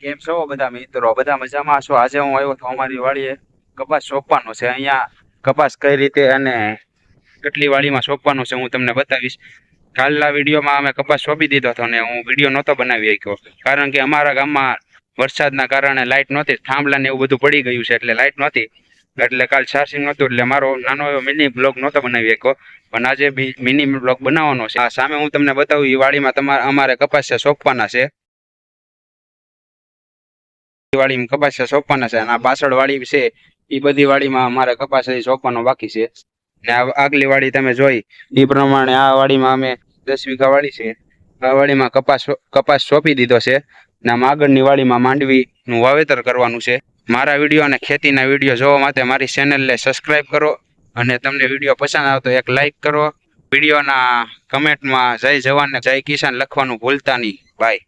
કેમ છો બધા મિત્રો? બધા મજામાં છો? આજે હું આવ્યો તો અમારી વાડીએ. કપાસ સોંપવાનો છે અહીંયા. કપાસ કઈ રીતે અને કેટલી વાડીમાં સોંપવાનો છે હું તમને બતાવીશ. કાલના વિડીયોમાં અમે કપાસ સોંપી દીધો હતો ને હું વીડિયો નહોતો બનાવી શક્યો. કારણ કે અમારા ગામમાં વરસાદના કારણે લાઇટ નહોતી થાંભલા ને એવું બધું પડી ગયું છે એટલે લાઇટ નહોતી. એટલે કાલ ચાર્જિંગ નહોતું, એટલે મારો નાનો એવો મિની બ્લોગ નહોતો બનાવી શક્યો. પણ આજે મિની બ્લોગ બનાવવાનો છે. આ સામે હું તમને બતાવું એ વાડીમાં તમારે અમારે કપાસ છે, સોંપવાના છે. વાડીમાં કપાસ સોંપવાના છે અને આ પાછળ વાળી છે એ બધી વાડીમાં અમારે કપાસ સોંપવાનો બાકી છે. ને આગલી વાડી તમે જોઈ એ પ્રમાણે આ વાડીમાં અમે દસ વીઘા વાળી છે. આ વાડીમાં કપાસ કપાસ સોંપી દીધો છે ને આમ આગળની વાડીમાં માંડવીનું વાવેતર કરવાનું છે. મારા વીડિયો અને ખેતીના વીડિયો જોવા માટે મારી ચેનલને સબસ્ક્રાઇબ કરો અને તમને વીડિયો પસંદ આવે તો એક લાઈક કરો. વિડીયોના કમેન્ટમાં જય જવાન ને જય કિસાન લખવાનું ભૂલતા નહીં. બાય.